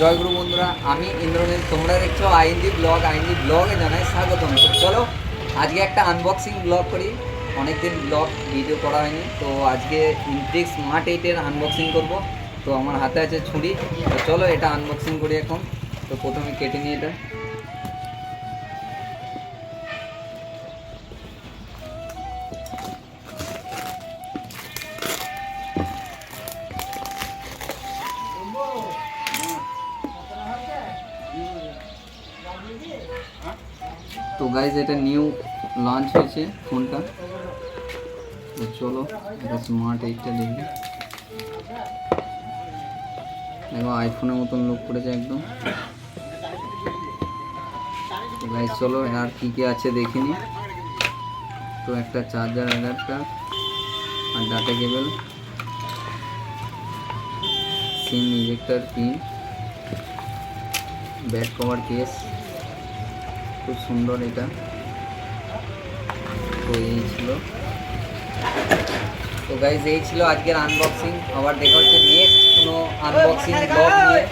জয়গুরু বন্ধুরা, আমি ইন্দ্রনীল তোমরা দেখছ আইনজি ব্লগ আইনজি ব্লগে জানাই স্বাগতম। চলো, আজকে একটা আনবক্সিং ব্লগ করি। অনেকদিন ব্লগ ভিডিও করা হয়নি, তো আজকে ইনটেক স্মার্ট এইটের আনবক্সিং করব। তো আমার হাতে আছে ছুরি, তো চলো এটা আনবক্সিং করি এখন। তো প্রথমে কেটে নিই এটা। তো গাইজ এটা নিউ লঞ্চ হয়েছে ফোনটা। তো চলো, এটা স্মার্ট এইটটা দেখি। দেখো আইফোনের মতন লুক করেছে একদম। গাইজ চলো, আর কি কি আছে দেখিনি তো একটা চার্জার অ্যাডাপ্টার আর data cable SIM ejector pin back cover case খুব সুন্দর এটা। তো এই ছিল। তো গাইজ এই ছিল আজকের আনবক্সিং আবার দেখা হচ্ছে নেক্সট কোনো আনবক্সিং ব্লগ নিয়ে।